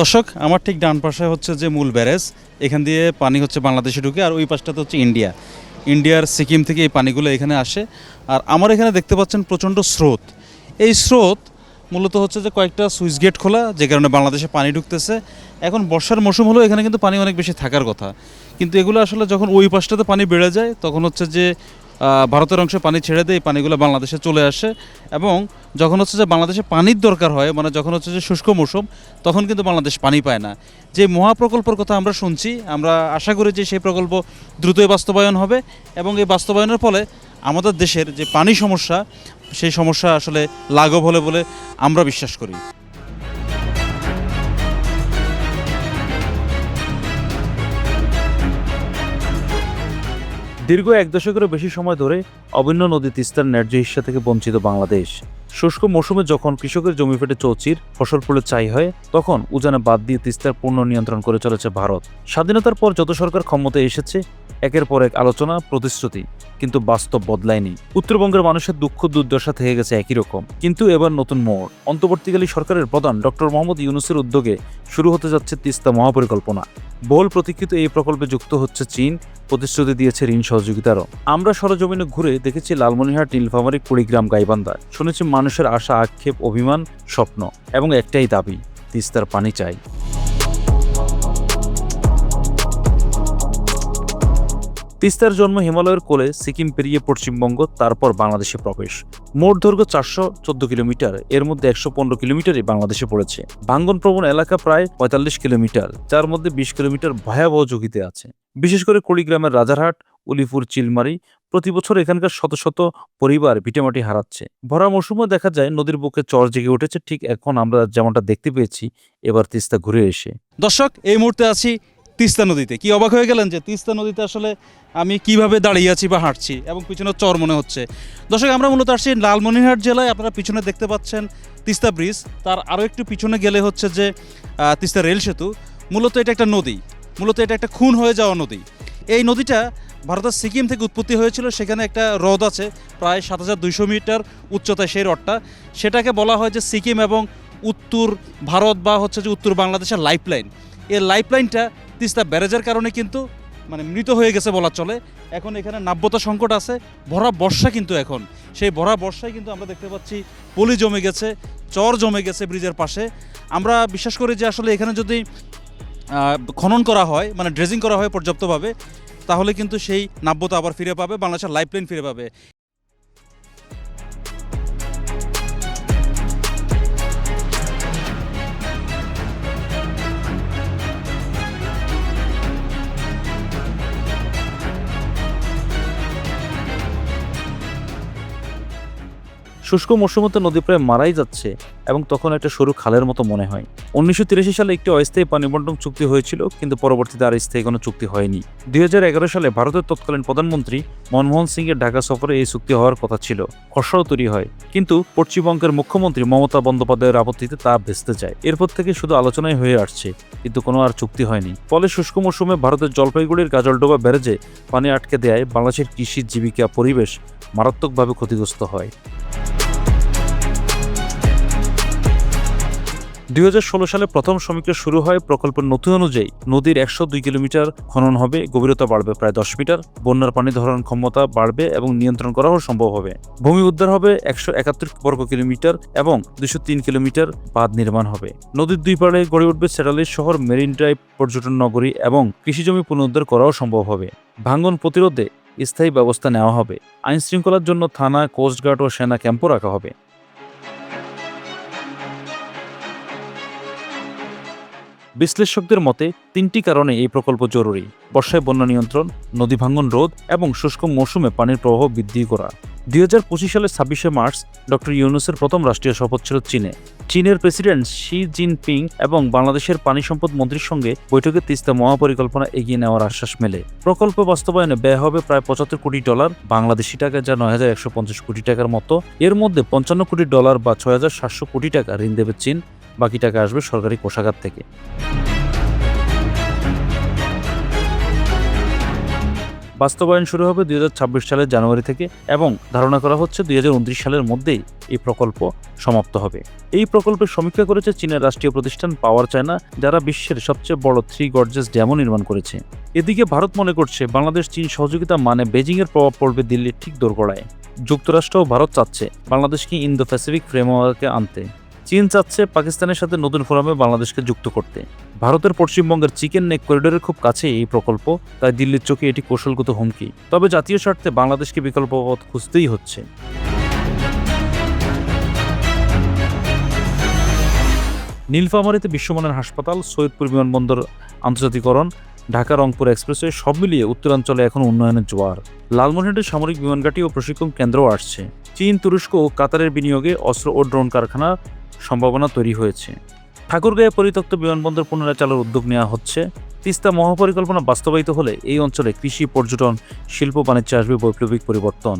দর্শক, আমার ঠিক ডান পাশে হচ্ছে যে মূল ব্যারেজ, এখান দিয়ে পানি হচ্ছে বাংলাদেশে ঢুকে, আর ওই পাশটাতে হচ্ছে ইন্ডিয়া। ইন্ডিয়ার সিকিম থেকে এই পানিগুলো এখানে আসে। আর আমার এখানে দেখতে পাচ্ছেন প্রচণ্ড স্রোত। এই স্রোত মূলত হচ্ছে যে কয়েকটা সুইচ গেট খোলা, যে কারণে বাংলাদেশে পানি ঢুকতেছে। এখন বর্ষার মৌসুম হলেও এখানে কিন্তু পানি অনেক বেশি থাকার কথা। কিন্তু এগুলো আসলে যখন ওই পাশটাতে পানি বেড়ে যায়, তখন হচ্ছে যে ভারতের অংশে পানি ছেড়ে দেয় পানিগুলো বাংলাদেশে চলে আসে এবং যখন হচ্ছে যে বাংলাদেশে পানির দরকার হয় মানে যখন হচ্ছে যে শুষ্ক মৌসুম, তখন কিন্তু বাংলাদেশ পানি পায় না। যে মহাপ্রকল্পের কথা আমরা শুনছি, আমরা আশা করি যে সেই প্রকল্প দ্রুতই বাস্তবায়ন হবে এবং এই বাস্তবায়নের ফলে আমাদের দেশের যে পানি সমস্যা, সেই সমস্যা আসলে লাঘব হলে বলে আমরা বিশ্বাস করি। দীর্ঘ এক দশকেরও বেশি সময় ধরে অভিন্ন নদী তিস্তার ন্যায্য হিস্সা থেকে বঞ্চিত বাংলাদেশ। শুষ্ক মৌসুমে যখন কৃষকের জমি ফেটে চৌচির, ফসল ফুলে চাই হয়, তখন উজানে বাদ দিয়ে তিস্তার পূর্ণ নিয়ন্ত্রণ করে চলেছে ভারত। স্বাধীনতার পর যত সরকার ক্ষমতায় এসেছে একের পর এক আলোচনা, প্রতিশ্রুতি, কিন্তু বাস্তব বদলায়নি। উত্তরবঙ্গের মানুষের দুঃখ, দুর্দশা থেকে গেছে একই রকম। কিন্তু এবার নতুন মোড়। অন্তর্বর্তীকালী সরকারের প্রধান ডক্টর মোহাম্মদ ইউনুসের উদ্যোগে শুরু হতে যাচ্ছে তিস্তা মহাপরিকল্পনা। বহুল প্রতীক্ষিত এই প্রকল্পে যুক্ত হচ্ছে চীন। প্রতিশ্রুতি দিয়েছে ঋণ সহযোগিতারও। আমরা সরজমিনে ঘুরে দেখেছি লালমনিরহাট, নীলফামারী, কুড়িগ্রাম গাইবান্ধা শুনেছি মানুষের আশা, আক্ষেপ, অভিমান, স্বপ্ন এবং একটাই দাবি, তিস্তার পানি চাই। তিস্তার জন্ম হিমালয়ের কোলে সিকিম পেরিয়ে পশ্চিমবঙ্গ, তারপর বাংলাদেশে প্রবেশ। মোট দৈর্ঘ্য চারশো চোদ্দ কিলোমিটার, এর মধ্যে একশো পনেরো কিলোমিটারই বাংলাদেশে পড়েছে। ভাঙ্গন প্রবণ এলাকা প্রায় পঁয়তাল্লিশ কিলোমিটার, যার মধ্যে বিশ কিলোমিটার ভয়াবহ ঝুঁকিতে আছে। বিশেষ করে কুড়িগ্রামের রাজারহাট, উলিপুর, চিলমারি প্রতি বছর এখানকার শত শত পরিবার ভিটেমাটি হারাচ্ছে। ভরা মৌসুমে দেখা যায় নদীর বুকে চর জেগে উঠেছে, ঠিক এখন আমরা যেমনটা দেখতে পেয়েছি, এবার তিস্তা ঘুরে এসে। দর্শক, এই মুহূর্তে আছি তিস্তা নদীতে। কি অবাক হয়ে গেলেন যে তিস্তা নদীতে আসলে আমি কীভাবে দাঁড়িয়ে আছি বা হাঁটছি এবং পিছনে চর মনে হচ্ছে? দর্শক, আমরা মূলত আসছি লালমনিরহাট জেলায়। আপনারা পিছনে দেখতে পাচ্ছেন তিস্তা ব্রিজ। তার আরও একটু পিছনে গেলে হচ্ছে যে তিস্তা রেল সেতু। মূলত এটা একটা নদী। মূলত এটা একটা খুন হয়ে যাওয়া নদী। এই নদীটা ভারতের সিকিম থেকে উৎপত্তি হয়েছিল। সেখানে একটা হ্রদ আছে, প্রায় সাত হাজার দুইশো মিটার উচ্চতায় সেই হ্রদটা। সেটাকে বলা হয় যে সিকিম এবং উত্তর ভারত বা হচ্ছে যে উত্তর বাংলাদেশের লাইফলাইন। এই লাইফলাইনটা তিস্তা ব্যারেজের কারণে কিন্তু মানে মৃত হয়ে গেছে বলা চলে। এখন এখানে নাব্যতা সংকট আছে, ভরা বর্ষা কিন্তু এখন। সেই ভরা বর্ষায় কিন্তু আমরা দেখতে পাচ্ছি পলি জমে গেছে, চর জমে গেছে ব্রিজের পাশে। আমরা বিশ্বাস করি যে আসলে এখানে যদি খনন করা হয় মানে ড্রেজিং করা হয় পর্যাপ্তভাবে, তাহলে কিন্তু সেই নাব্যতা আবার ফিরে পাবে, বাংলাদেশের লাইফলাইন ফিরে পাবে। শুষ্ক মৌসুমতে নদী প্রায় মারাই যাচ্ছে এবং তখন একটা সরু খালের মতো মনে হয়। উনিশশো তিরাশি সালে একটি অস্থায়ী পানি বন্টন চুক্তি হয়েছিল, কিন্তু পরবর্তীতে আর স্থায়ী কোনো চুক্তি হয়নি। দুই হাজার এগারো সালে ভারতের তৎকালীন প্রধানমন্ত্রী মনমোহন সিং এর ঢাকা সফরে এই চুক্তি হওয়ার কথা ছিল। খসড়াও তৈরি হয়। কিন্তু পশ্চিমবঙ্গের মুখ্যমন্ত্রী মমতা বন্দ্যোপাধ্যায়ের আপত্তিতে তা ভেস্তে যায়। এরপর থেকে শুধু আলোচনাই হয়ে আসছে, কিন্তু কোনো আর চুক্তি হয়নি। ফলে শুষ্ক মৌসুমে ভারতের জলপাইগুড়ির গাজলডোবা ব্যারেজে পানি আটকে দেয় বাংলাদেশের কৃষি জীবিকা পরিবেশ মারাত্মকভাবে ক্ষতিগ্রস্ত হয়। দুই হাজার ষোলো সালে প্রথম সমীক্ষা শুরু হয় প্রকল্পের নথি অনুযায়ী। নদীর একশো দুই কিলোমিটার খনন হবে, গভীরতা বাড়বে প্রায় দশ মিটার, বন্যার পানি ধরার ক্ষমতা বাড়বে এবং নিয়ন্ত্রণ করাও সম্ভব হবে। ভূমি উদ্ধার হবে একশো একাত্তর বর্গ কিলোমিটার এবং দুশো তিন কিলোমিটার বাঁধ নির্মাণ হবে। নদীর দুই পাড়ে গড়ে উঠবে স্যাটেলাইট শহর, মেরিন ড্রাইভ, পর্যটন নগরী এবং কৃষিজমি পুনরুদ্ধার করাও সম্ভব হবে। ভাঙ্গন প্রতিরোধে স্থায়ী ব্যবস্থা নেওয়া হবে। আইন শৃঙ্খলার জন্য থানা, কোস্টগার্ড ও সেনা ক্যাম্পও রাখা হবে। বিশ্লেষকদের মতে, তিনটি কারণে এই প্রকল্প জরুরি। বর্ষায় বন্যা নিয়ন্ত্রণ, নদী ভাঙ্গন রোধ এবং শুষ্ক মৌসুমে পানির প্রবাহ বৃদ্ধি করা। দুই হাজার পঁচিশ সালের ছাব্বিশে মার্চ ডক্টর ইউনুসের প্রথম রাষ্ট্রীয় শপথ ছিল চীনে। চীনের প্রেসিডেন্ট শি জিনপিং এবং বাংলাদেশের পানি সম্পদ মন্ত্রীর সঙ্গে বৈঠকে তিস্তা মহাপরিকল্পনা এগিয়ে নেওয়ার আশ্বাস মেলে। প্রকল্প বাস্তবায়নে ব্যয় হবে প্রায় পঁচাত্তর কোটি ডলার, বাংলাদেশি টাকা যা নয় হাজার একশো পঞ্চাশ কোটি টাকার মতো। এর মধ্যে পঞ্চান্ন কোটি ডলার বা ছয় হাজার সাতশো কোটি টাকা ঋণ দেবে চীন। বাকি টাকা আসবে সরকারি কোষাগার থেকে। বাস্তবায়ন শুরু হবে দুই হাজার ছাব্বিশ সালের জানুয়ারি থেকে এবং ধারণা করা হচ্ছে দুই হাজার উনত্রিশ সালের মধ্যেই এই প্রকল্প সমাপ্ত হবে। এই প্রকল্পের সমীক্ষা করেছে চীনের রাষ্ট্রীয় প্রতিষ্ঠান পাওয়ার চায়না, যারা বিশ্বের সবচেয়ে বড় থ্রি গর্জেস ড্যামও নির্মাণ করেছে। এদিকে ভারত মনে করছে বাংলাদেশ, চীন সহযোগিতা মানে বেজিংয়ের প্রভাব পড়বে দিল্লির ঠিক দোরগোড়ায়। যুক্তরাষ্ট্র ও ভারত চাচ্ছে বাংলাদেশকে ইন্দো প্যাসিফিক ফ্রেমওয়ার্কে আনতে। চীন চাচ্ছে পাকিস্তানের সাথে নতুন ফোরামে বাংলাদেশকে যুক্ত করতে। ভারতের পশ্চিমবঙ্গের চিকেন নেক করিডোরের খুব কাছে এই প্রকল্প, তাই দিল্লির চোখে এটি কৌশলগত হুমকি। তবে জাতীয় স্বার্থে বাংলাদেশকে বিকল্প পথ খুঁজতেই হচ্ছে। নীলফামারীতে বিশ্বমানের হাসপাতাল, সৈয়দপুর বিমানবন্দর আন্তর্জাতিকরণ, ঢাকা রংপুর এক্সপ্রেসওয়ে সব মিলিয়ে উত্তরাঞ্চলে এখন উন্নয়নের জোয়ার। লালমনিরহাটের সামরিক বিমানঘাটি ও প্রশিক্ষণ কেন্দ্রও আসছে। চীন, তুরস্ক ও কাতারের বিনিয়োগে অস্ত্র ও ড্রোন কারখানার সম্ভাবনা তৈরি হয়েছে। ঠাকুরগাঁয়ে পরিত্যক্ত বিমানবন্দর পুনরায় চালুর উদ্যোগ নেওয়া হচ্ছে। তিস্তা মহাপরিকল্পনা বাস্তবায়িত হলে এই অঞ্চলে কৃষি, পর্যটন, শিল্প, বাণিজ্যে আসবে বৈপ্লবিক পরিবর্তন।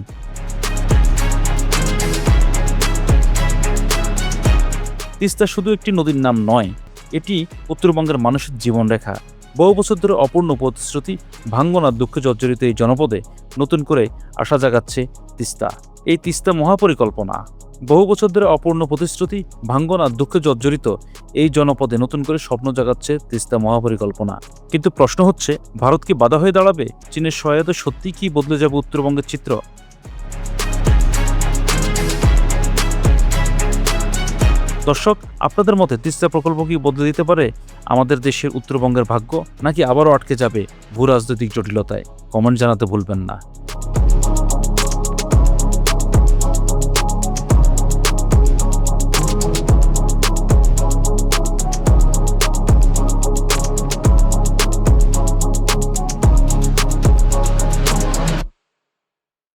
তিস্তা শুধু একটি নদীর নাম নয়, এটি উত্তরবঙ্গের মানুষের জীবনরেখা। বহু বছর ধরে অপূর্ণ প্রতিশ্রুতি ভাঙ্গনার দুঃখে জর্জরিত এই জনপদে নতুন করে আশা জাগাচ্ছে তিস্তা। এই তিস্তা মহাপরিকল্পনা বহু বছর ধরে অপূর্ণ প্রতিশ্রুতি, ভাঙ্গন, আর দুঃখে জর্জরিত এই জনপদে নতুন করে স্বপ্ন জাগাচ্ছে তিস্তা মহাপরিকল্পনা। কিন্তু প্রশ্ন হচ্ছে, ভারত কি বাধা হয়ে দাঁড়াবে? চীনের সহায়তা সত্যি কি বদলে যাবে উত্তরবঙ্গের চিত্র? দর্শক, আপনাদের মতে তিস্তা প্রকল্প কি বদলে দিতে পারে আমাদের দেশের উত্তরবঙ্গের ভাগ্য, নাকি আবারও আটকে যাবে ভূ রাজনৈতিক জটিলতায়? কমেন্ট জানাতে ভুলবেন না।